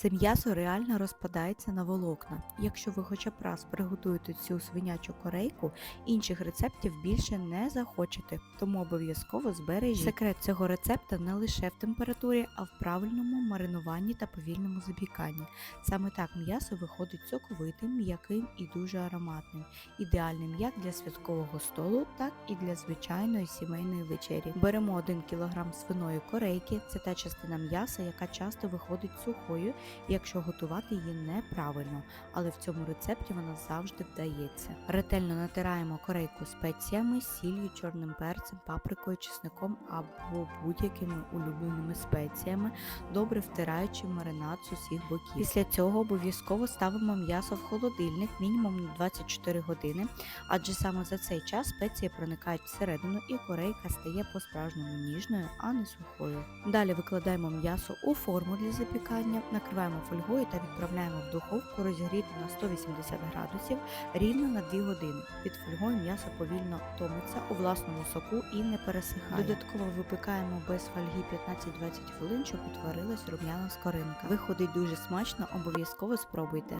Це м'ясо реально розпадається на волокна. Якщо ви хоча б раз приготуєте цю свинячу корейку, інших рецептів більше не захочете, тому обов'язково збережіть. Секрет цього рецепта не лише в температурі, а в правильному маринуванні та повільному запіканні. Саме так м'ясо виходить соковитим, м'яким і дуже ароматним, ідеальним як для святкового столу, так і для звичайної сімейної вечері. Беремо 1 кг свиної корейки, це та частина м'яса, яка часто виходить сухою, якщо готувати її неправильно, але в цьому рецепті вона завжди вдається. Ретельно натираємо корейку спеціями, сіллю, чорним перцем, паприкою, чесником або будь-якими улюбленими спеціями, добре втираючи маринад з усіх боків. Після цього обов'язково ставимо м'ясо в холодильник мінімум на 24 години, адже саме за цей час спеції проникають всередину і корейка стає по-справжньому ніжною, а не сухою. Далі викладаємо м'ясо у форму для запікання, накриваємо фольгою та відправляємо в духовку розігріти на 180 градусів рівно на 2 години. Під фольгою м'ясо повільно томиться у власному соку і не пересихає. Додатково випікаємо без фольги 15-20 хвилин, щоб утворилась рум'яна скоринка. Виходить дуже смачно, обов'язково спробуйте.